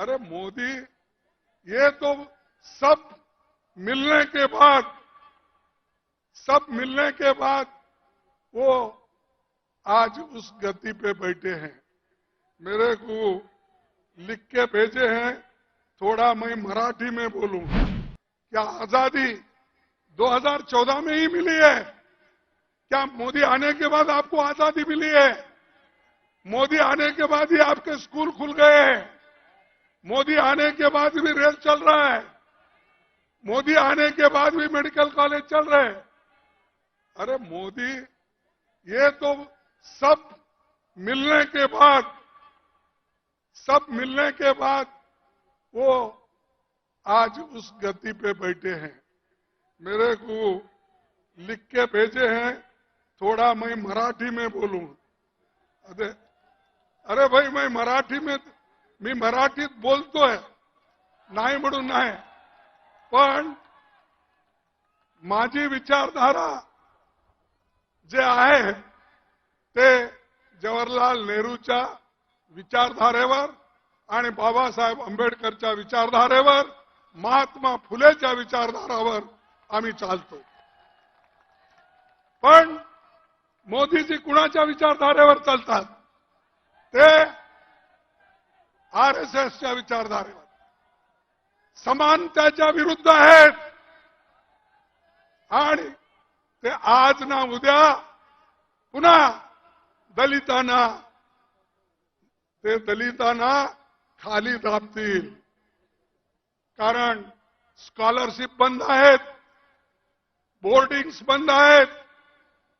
अरे मोदी, ये तो सब मिलने के बाद, सब मिलने के बाद वो आज उस गति पे बैठे हैं। मेरे को लिख के भेजे हैं, थोड़ा मैं मराठी में बोलूँ। क्या आज़ादी 2014 में ही मिली है? क्या मोदी आने के बाद आपको आज़ादी मिली है? मोदी आने के बाद ही आपके स्कूल खुल गए हैं। मोदी आने के बाद भी रेल चल रहा है। मोदी आने के बाद भी मेडिकल कॉलेज चल रहे हैं। अरे मोदी, ये तो सब मिलने के बाद, सब मिलने के बाद वो आज उस गति पे बैठे हैं। मेरे को लिख के भेजे हैं, थोड़ा मैं मराठी में बोलूँ। अरे अरे भाई, मैं मराठी में मी मराठीत बोलतोय. नाही म्हणून नाही. पण माझी विचारधारा जे आहे ते जवाहरलाल नेहरूच्या विचारधारेवर आणि बाबासाहेब आंबेडकरच्या विचारधारेवर महात्मा फुलेच्या विचारधारावर आम्ही चालतो पण मोदीजी कुणाच्या विचारधारेवर चालतात? ते आर एस एसच्या विचारधारेवर समानतेच्या विरुद्ध आहेत. आणि ते आज ना उद्या पुन्हा दलितांना ते दलितांना खाली दाबतील. कारण स्कॉलरशिप बंद आहेत. बोर्डिंग्स बंद आहेत.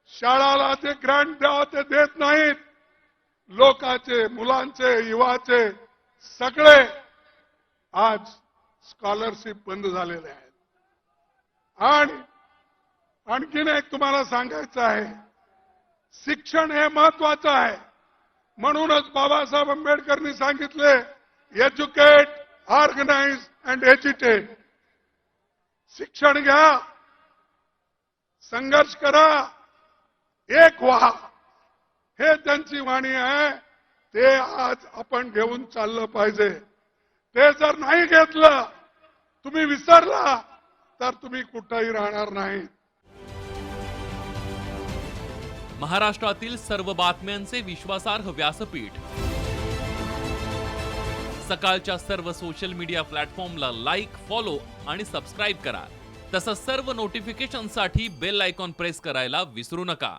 शाळाला जे ग्रँट द्यावं ते देत नाहीत. लोकाचे मुलांचे युवाचे सगळे आज स्कॉलरशिप बंद झालेले आहेत. आणि आणखीन एक तुम्हाला सांगायचं आहे शिक्षण हे महत्वाचं आहे. म्हणूनच बाबासाहेब आंबेडकरनी सांगितले एज्युकेट ऑर्गनाइज अँड एज्युटेट शिक्षण घ्या संघर्ष करा एक व्हा. हे त्यांची वाणी आहे. ते आज आपण घेऊन चाललं पाहिजे. ते जर नाही घेतलं तुम्ही विसरला तर तुम्ही कुठंही राहणार नाही. महाराष्ट्रातील सर्व बातम्यांचे विश्वासार्ह व्यासपीठ. सकाळच्या सर्व सोशल मीडिया प्लॅटफॉर्मला लाईक फॉलो आणि सबस्क्राईब करा. तसंच सर्व नोटिफिकेशनसाठी बेल आयकॉन प्रेस करायला विसरू नका.